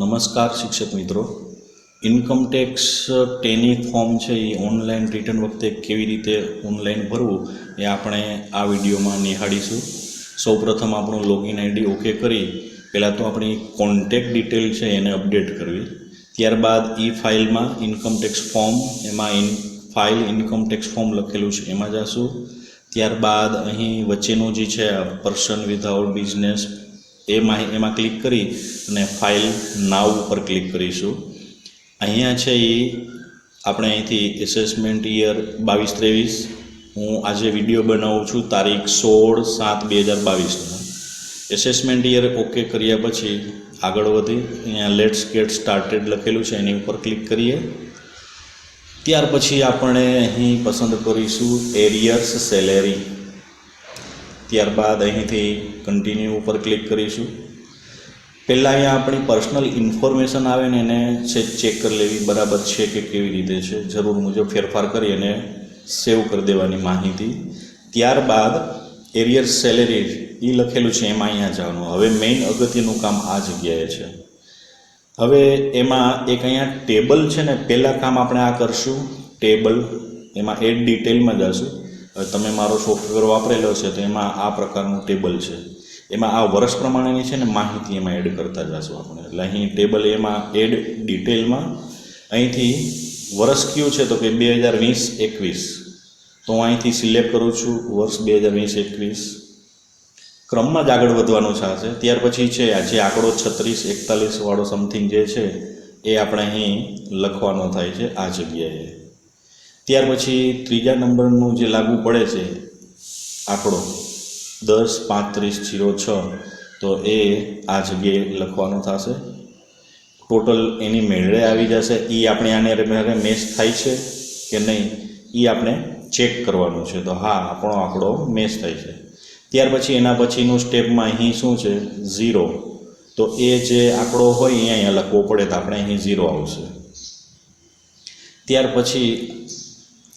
નમસ્કાર શિક્ષક મિત્રો. ઇન્કમ ટેક્સ ટેની ફોર્મ છે એ ઓનલાઈન રિટર્ન વખતે કેવી રીતે ઓનલાઈન ભરવું એ આપણે આ વિડીયોમાં નિહાળીશું. સૌપ્રથમ આપણું લોગિન આઈડી ઓકે કરી, પહેલાં તો આપણી કોન્ટેક્ટ ડિટેલ છે એને અપડેટ કરવી. ત્યારબાદ ઈ ફાઇલમાં ઇન્કમ ટેક્સ ફોર્મ એમાં in file income tax form લખેલું છે, એમાં જશું. ત્યારબાદ અહીં વચ્ચેનું જે છે પર્સન વિધાઉટ બિઝનેસ એમાં એમાં ક્લિક કરી અને ફાઇલ નાવ ઉપર ક્લિક કરીશું. અહીંયા છે એ આપણે અહીંથી એસેસમેન્ટ યર બાવીસ ત્રેવીસ. હું આજે વીડિયો બનાવું છું તારીખ સોળ સાત બે હજાર બાવીસનો. એસેસમેન્ટ યર ઓકે કર્યા પછી આગળ વધી. અહીંયા લેટ્સ ગેટ સ્ટાર્ટેડ લખેલું છે, એની ઉપર ક્લિક કરીએ. ત્યાર પછી આપણે અહીં પસંદ કરીશું એરિયર્સ સેલેરી ત્યારબાદ અહીંથી કન્ટિન્યુ ઉપર ક્લિક કરીશું. પહેલાં અહીંયા આપણી પર્સનલ ઇન્ફોર્મેશન આવે ને એને છે ચેક કરી લેવી. બરાબર છે કે કેવી રીતે છે. જરૂર મુજબ ફેરફાર કરી અને સેવ કરી દેવાની માહિતી. ત્યારબાદ એરિયર સેલેરી એ લખેલું છે, એમાં અહીંયા જવાનું. હવે મેઇન અગત્યનું કામ આ જગ્યાએ છે. હવે એમાં એક અહીંયા ટેબલ છે ને, પહેલાં કામ આપણે આ કરશું. ટેબલ એમાં એડ ડિટેલમાં જશું. તમે મારો સોફ્ટવેર વાપરેલો છે તો એમાં આ પ્રકારનું ટેબલ છે. એમાં આ વર્ષ પ્રમાણેની છે ને માહિતી એમાં એડ કરતા જશું આપણે. એટલે અહીં ટેબલ એમાં એડ ડિટેલમાં અહીંથી વર્ષ કયું છે તો કે બે હજાર વીસ એકવીસ. તો હું અહીંથી સિલેક્ટ કરું છું વર્ષ બે હજાર વીસ એકવીસ. ક્રમમાં જ આગળ વધવાનું થશે ત્યાર પછી છે આ જે આંકડો છત્રીસ, એકતાલીસ વાળો સમથિંગ જે છે એ આપણે અહીં લખવાનો થાય છે આ જગ્યાએ. ત્યાર પછી ત્રીજા નંબરનું જે લાગુ પડે છે, આંકડો દસ પાંત્રીસ જીરો છ, તો એ આ જગ્યાએ લખવાનો થશે. ટોટલ એની મેળે આવી જશે. એ આપણે આને મેળે મેચ થાય છે કે નહીં એ આપણે ચેક કરવાનું છે. તો હા, આપણો આંકડો મેચ થાય છે. ત્યાર પછી એના પછીનું સ્ટેપમાં અહીં શું છે? ઝીરો તો એ જે આંકડો હોય એ અહીંયા લખવો પડે તો આપણે અહીં ઝીરો આવશે. ત્યાર પછી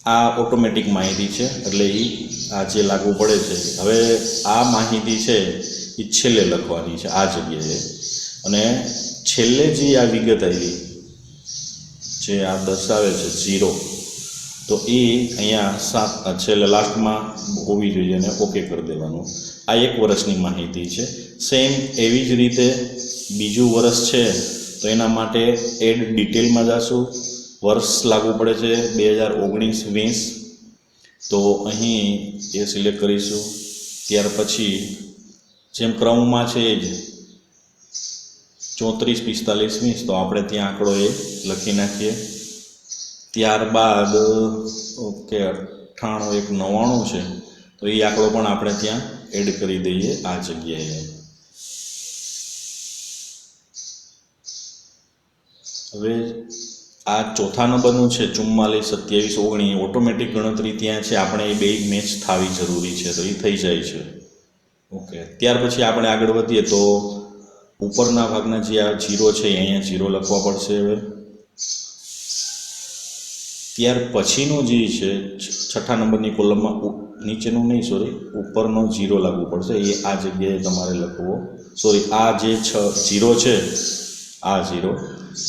આ ઓટોમેટિક માહિતી છે, એટલે એ આ જે લાગુ પડે છે. હવે આ માહિતી છે એ છેલ્લે લખવાની છે, આ જગ્યાએ. અને છેલ્લે જે આ વિગત આવી, જે આ દર્શાવે છે ઝીરો તો એ અહીંયા સાત છેલ્લે લાસ્ટમાં હોવી જોઈએ અને ઓકે કરી દેવાનું. આ એક વર્ષની માહિતી છે. સેમ એવી જ રીતે બીજું વર્ષ છે, તો એના માટે એડ ડિટેલમાં જશું. વર્ષ લાગુ પડે છે બે હજાર ઓગણીસ વીસ તો અહીં એ સિલેક્ટ કરીશું. ત્યાર પછી જેમ ક્રમમાં છે એ જ ચોત્રીસ પિસ્તાલીસ વીસ તો આપણે ત્યાં આંકડો એ લખી નાખીએ. ત્યારબાદ, ઓકે, અઠ્ઠાણું એક નવ્વાણું છે, તો એ આંકડો પણ આપણે ત્યાં એડ કરી દઈએ આ જગ્યાએ. હવે આ ચોથા નંબરનું છે ચુમ્માલીસ, સત્યાવીસ, ઓગણીસ ઓટોમેટિક ગણતરી ત્યાં છે. આપણે એ બે મેચ થવી જરૂરી છે, તો એ થઈ જાય છે. ઓકે ત્યાર પછી આપણે આગળ વધીએ તો ઉપરના ભાગના જે આ જીરો છે, અહીંયા જીરો લખવા પડશે હવે. ત્યાર પછીનું જે છે છઠ્ઠા નંબરની કોલમમાં નીચેનું નહીં સોરી ઉપરનો જીરો લાગવું પડશે. એ આ જગ્યાએ તમારે લખવો. સોરી આ જે છ જીરો છે, આ જીરો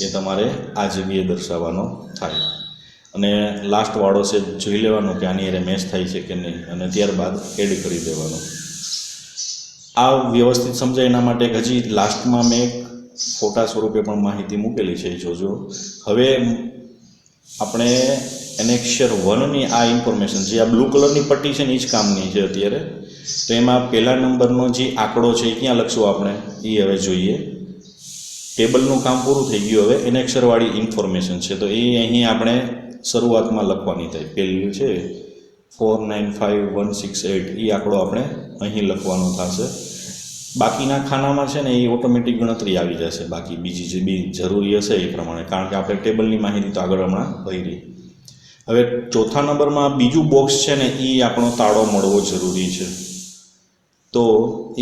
એ તમારે આ એ દર્શાવવાનો થાય. અને લાસ્ટવાળો છે, જોઈ લેવાનો કે આની અરે મેચ થાય છે કે નહીં, અને ત્યારબાદ એડ કરી દેવાનો. આ વ્યવસ્થિત સમજાય એના માટે હજી લાસ્ટમાં મેં એક ફોટા સ્વરૂપે પણ માહિતી મૂકેલી છે, એ જોજો. હવે આપણે એનેક્ષર વનની આ ઇન્ફોર્મેશન જે આ બ્લુ કલરની પટ્ટી છે ને એ જ કામની છે અત્યારે. તો એમાં પહેલા નંબરનો જે આંકડો છે એ ક્યાં લખશું આપણે? એ હવે જોઈએ. ટેબલનું કામ પૂરું થઈ ગયું હવે એનેક્ષરવાળી ઇન્ફોર્મેશન છે. તો એ અહીં આપણે શરૂઆતમાં લખવાની થાય. પહેલું છે four nine five one six eight એ આંકડો આપણે અહીં લખવાનો થશે. બાકીના ખાનામાં છે ને એ ઓટોમેટિક ગણતરી આવી જશે. બાકી બીજી જે બી જરૂરી હશે એ પ્રમાણે. કારણ કે આપણે ટેબલની માહિતી તો આગળ હમણાં ભરી. હવે ચોથા નંબરમાં બીજું બોક્સ છે ને એ આપણો તાળો મળવો જરૂરી છે. તો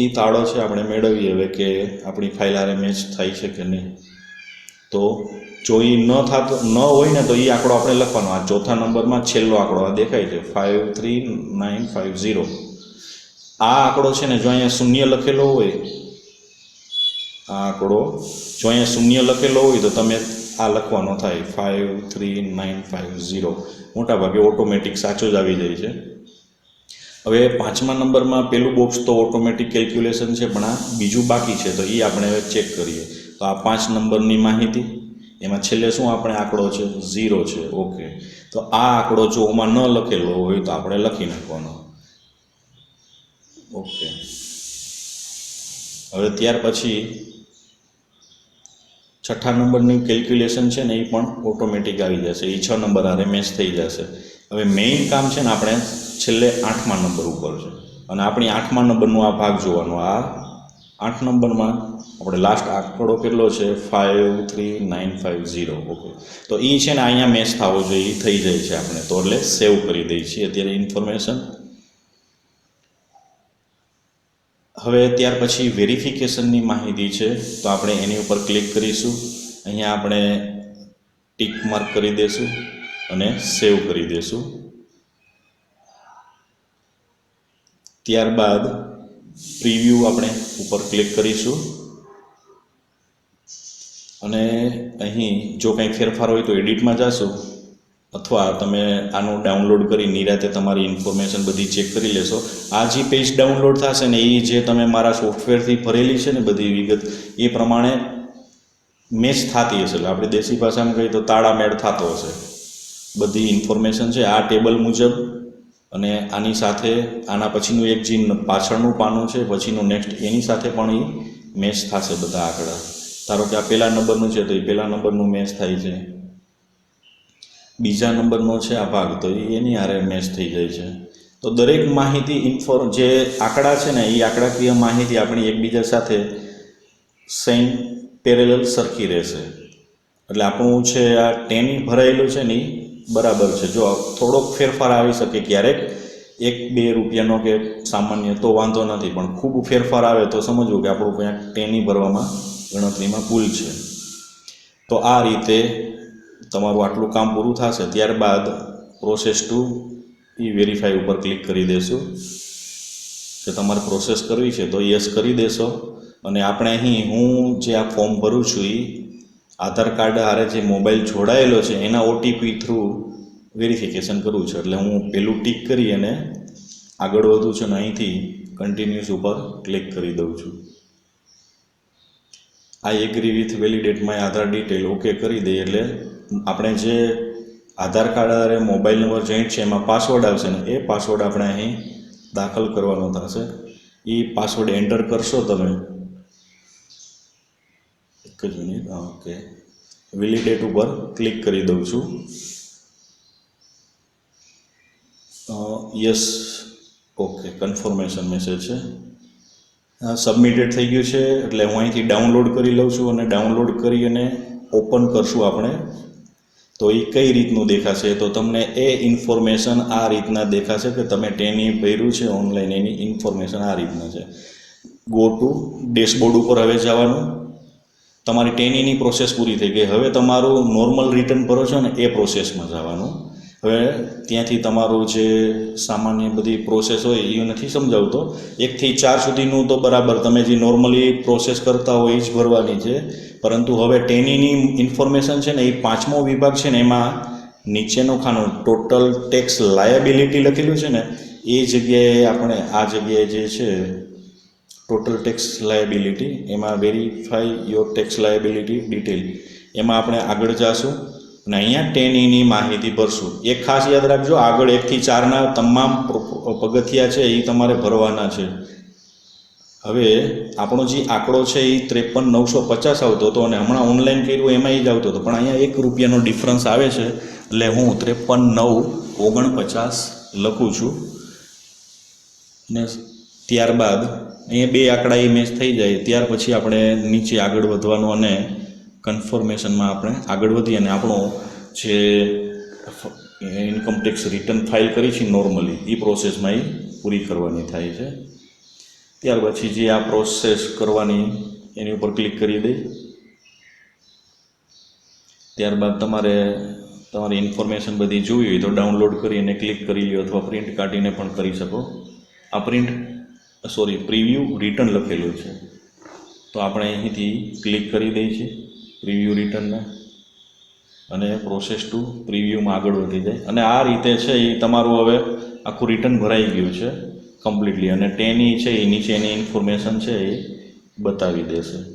એ તાળો છે આપણે મેળવીએ હવે કે આપણી ફાઇલ આરે મેચ થાય છે કે નહીં. તો જો એ ન થતો, ન હોય ને તો એ આંકડો આપણે લખવાનો. આ ચોથા નંબરમાં છેલ્લો આંકડો, આ દેખાય છે. Five three nine five zero આ આંકડો છે ને જો અહીંયા શૂન્ય લખેલો હોય, આ આંકડો, જો અહીંયા શૂન્ય લખેલો હોય તો તમે આ લખવાનો થાય. Five three nine five zero મોટાભાગે ઓટોમેટિક સાચો જ આવી જાય છે. હવે પાંચમા નંબરમાં પેલું બોક્સ તો ઓટોમેટિક કેલ્ક્યુલેશન છે, પણ આ બીજું બાકી છે, તો એ આપણે હવે ચેક કરીએ. તો આ પાંચ નંબરની માહિતી, એમાં છેલ્લે શું આપણે આંકડો છે? ઝીરો છે ઓકે તો આ આંકડો જો ઓમાં ન લખેલો હોય તો આપણે લખી નાખવાનો. ઓકે હવે ત્યાર પછી છઠ્ઠા નંબરનું કેલ્ક્યુલેશન છે ને એ પણ ઓટોમેટિક આવી જશે. એ છ નંબર આરે મેચ થઈ જશે. હવે મેઇન કામ છે ને આપણે છેલ્લે આઠમા નંબર ઉપર છે. અને આપણી આઠમા નંબરનો આ ભાગ જોવાનો આ આઠ નંબરમાં આપણે લાસ્ટ આંકડો કેટલો છે? Five three nine five zero okay તો એ છે ને અહીંયા મેચ થવો જોઈએ એ થઈ જાય છે આપણે. તો એટલે સેવ કરી દઈએ છીએ. અત્યારે ઇન્ફોર્મેશન હવે ત્યાર પછી વેરિફિકેશનની માહિતી છે. તો આપણે એની ઉપર ક્લિક કરીશું. અહીંયા આપણે ટીક માર્ક કરી દઈશું. અને સેવ કરી દઈશું ત્યારબાદ પ્રિવ્યૂ આપણે ઉપર ક્લિક કરીશું. અને અહીં જો કંઈ ફેરફાર હોય તો એડિટમાં જાશો, અથવા તમે આનું ડાઉનલોડ કરી નિરાતે તમારી ઇન્ફોર્મેશન બધી ચેક કરી લેશો. આ જે પેજ ડાઉનલોડ થશે ને એ જે તમે મારા સોફ્ટવેરથી ભરેલી છે ને બધી વિગત, એ પ્રમાણે મેચ થતી હશે. એટલે આપણે દેશી ભાષામાં કહીએ તો તાળામેળ થતો હશે. બધી ઇન્ફોર્મેશન છે આ ટેબલ મુજબ અને આની સાથે આના પછીનું એક જે પાછળનું પાનું છે, પછીનું નેક્સ્ટ એની સાથે પણ એ મેચ થશે બધા આંકડા ધારો કે આ પહેલા નંબરનું છે, તો એ પહેલા નંબરનું મેચ થાય છે. બીજા નંબરનો છે આ ભાગ, તો એની હારે મેચ થઈ જાય છે. તો દરેક માહિતી ઇન્ફોર્મ જે આંકડા છે ને એ આંકડાકીય માહિતી આપણી એકબીજા સાથે સેમ પેરેલલ સરખી રહેશે. એટલે આપણું છે આ ટેન ભરાયેલું છે ને બરાબર છે. જો થોડોક ફેરફાર આવી શકે ક્યારેક, એક બે રૂપિયાનો કે સામાન્ય તો વાંધો નથી, પણ ખૂબ ફેરફાર આવે તો સમજવું કે આપણું ક્યાંક ટેની ભરવામાં ગણતરીમાં ભૂલ છે. તો આ રીતે તમારું આટલું કામ પૂરું થશે. ત્યારબાદ પ્રોસેસ ટુ એ વેરીફાઈ ઉપર ક્લિક કરી દેશું. કે તમારે પ્રોસેસ કરવી છે તો યસ કરી દેશો. અને આપણે અહીં હું જે આ ફોર્મ ભરું છું એ આધાર કાર્ડ હારે જે મોબાઈલ જોડાયેલો છે, એના ઓટીપી થ્રુ વેરિફિકેશન કરવું છે. એટલે હું પેલું ટીક કરી અને આગળ વધું છું અને અહીંથી કન્ટિન્યુઅસ ઉપર ક્લિક કરી દઉં છું. આ agree with validate my Aadhaar detail okay કરી દઈએ એટલે આપણે જે આધાર કાર્ડ હારે મોબાઈલ નંબર જોઈન્ટ છે, એમાં પાસવર્ડ આવશે ને એ પાસવર્ડ આપણે અહીં દાખલ કરવાનો થશે. એ પાસવર્ડ એન્ટર કરશો તમે જ મિનિટ. ઓકે ઓકે વેલિડેટ ઉપર ક્લિક કરી દઉં છું. યસ ઓકે કન્ફર્મેશન મેસેજ છે. સબમિટેડ થઈ ગયું છે, એટલે હું અહીંથી ડાઉનલોડ કરી લઉં છું અને ડાઉનલોડ કરી અને ઓપન કરશું આપણે. તો એ કઈ રીતનું દેખાશે? તો તમને એ ઇન્ફોર્મેશન આ રીતના દેખાશે કે તમે ટેની ભર્યું છે ઓનલાઈન એની ઇન્ફોર્મેશન આ રીતના છે. ગો ટુ ડેશબોર્ડ ઉપર હવે જવાનું. તમારી ટેનીની પ્રોસેસ પૂરી થઈ ગઈ. હવે તમારું નોર્મલ રિટર્ન ભરો છો ને, એ પ્રોસેસમાં જવાનું. હવે ત્યાંથી તમારું જે સામાન્ય બધી પ્રોસેસ હોય, એ નથી સમજાવતો. એકથી ચાર સુધીનું તો બરાબર, તમે જે નોર્મલી પ્રોસેસ કરતા હોય, એ જ ભરવાની છે. પરંતુ હવે ટેનીની ઇન્ફોર્મેશન છે ને, એ પાંચમો વિભાગ છે ને, એમાં નીચેનો ખાનું ટોટલ ટેક્સ લાયબિલિટી લખેલું છે ને, એ જગ્યાએ આપણે, આ જગ્યાએ જે છે ટોટલ ટેક્સ લાયબિલિટી એમાં verify your tax liability detail એમાં આપણે આગળ જાશું અને અહીંયા ટેન ઈની માહિતી ભરશું. એક ખાસ યાદ રાખજો, આગળ એકથી ચારના તમામ પગથિયા છે, એ તમારે ભરવાના છે. હવે આપણો જે આંકડો છે, એ ત્રેપન નવસો પચાસ આવતો હતો અને હમણાં ઓનલાઈન કર્યું, એમાં એ જ આવતો હતો. પણ અહીંયા એક રૂપિયાનો ડિફરન્સ આવે છે, એટલે હું ત્રેપન નવ ઓગણપચાસ લખું છું. ને ત્યારબાદ અહીંયા બે આંકડા એ મેચ થઈ જાય. ત્યાર પછી આપણે નીચે આગળ વધવાનું અને કન્ફર્મેશનમાં આપણે આગળ વધીએ અને આપણો જે ઇન્કમ રિટર્ન ફાઇલ કરી છે નોર્મલી એ પ્રોસેસમાં એ પૂરી કરવાની થાય છે. ત્યાર પછી જે આ પ્રોસેસ કરવાની, એની ઉપર ક્લિક કરી દઈ. ત્યારબાદ તમારે, તમારી ઇન્ફોર્મેશન બધી જોવી હોય તો ડાઉનલોડ કરીને ક્લિક કરી લો અથવા પ્રિન્ટ કાઢીને પણ કરી શકો. આ પ્રિન્ટ સોરી પ્રિવ્યૂ રિટર્ન લખેલું છે. તો આપણે અહીંથી ક્લિક કરી દઈએ છીએ પ્રિવ્યૂ રિટર્નને અને પ્રોસેસ ટુ પ્રિવ્યૂમાં આગળ વધી જાય. અને આ રીતે છે એ તમારું હવે આખું રિટર્ન ભરાઈ ગયું છે કમ્પ્લીટલી અને ટેની છે એ નીચેની ઇન્ફોર્મેશન છે એ બતાવી દેશે.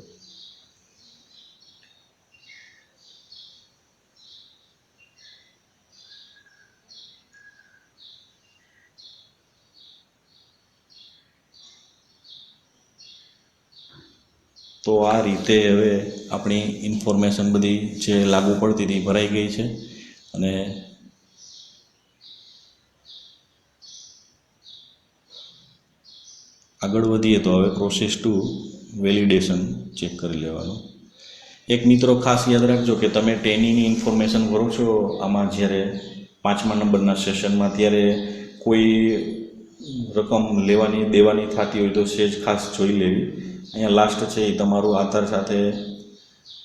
તો આ રીતે હવે આપણી ઇન્ફોર્મેશન બધી જે લાગુ પડતી હતી ભરાઈ ગઈ છે. અને આગળ વધીએ તો હવે પ્રોસેસ ટુ વેલિડેશન ચેક કરી લેવાનું. એક મિત્રો ખાસ યાદ રાખજો કે તમે ટેનીની ઇન્ફોર્મેશન ભરો છો, આમાં જ્યારે પાંચમા નંબરના સેશનમાં ત્યારે કોઈ રકમ લેવાની, દેવાની થતી હોય તો સેજ ખાસ જોઈ લેવી. અહીંયા લાસ્ટ છે એ તમારું આધાર સાથે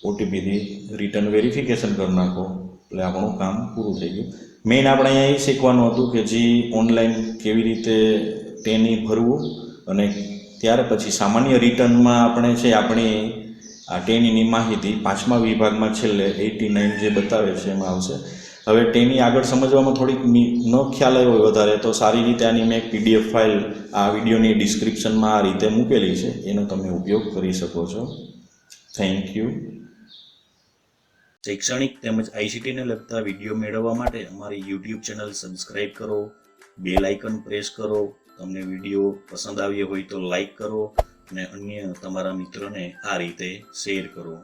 ઓટીપીથી રિટર્ન વેરિફિકેશન કરી નાખો. એટલે આપણું કામ પૂરું થઈ ગયું. મેઇન આપણે અહીંયા એ શીખવાનું હતું કે જે ઓનલાઈન કેવી રીતે ટેની ભરવું અને ત્યાર પછી સામાન્ય રિટર્નમાં આપણે છે આપણી આ ટેનીની માહિતી પાંચમા વિભાગમાં છેલ્લે એટી નાઇન જે બતાવે છે એમાં આવશે. હવે ટેની આગળ સમજવામાં થોડીક ન ખ્યાલ આવ્યો વધારે, તો સારી રીતે આની મેં પીડીએફ ફાઇલ આ વિડીયોની ડિસ્ક્રિપ્શનમાં આ રીતે મૂકેલી છે. એનો તમે ઉપયોગ કરી શકો છો. થેન્ક યુ શૈક્ષણિક તેમજ આઈસીટીને લગતા વીડિયો મેળવવા માટે અમારી યુટ્યુબ ચેનલ સબસ્ક્રાઇબ કરો, બેલ આઇકન પ્રેસ કરો. તમને વીડિયો પસંદ આવ્યો હોય તો લાઇક કરો અને અન્ય તમારા મિત્રોને આ રીતે શેર કરો.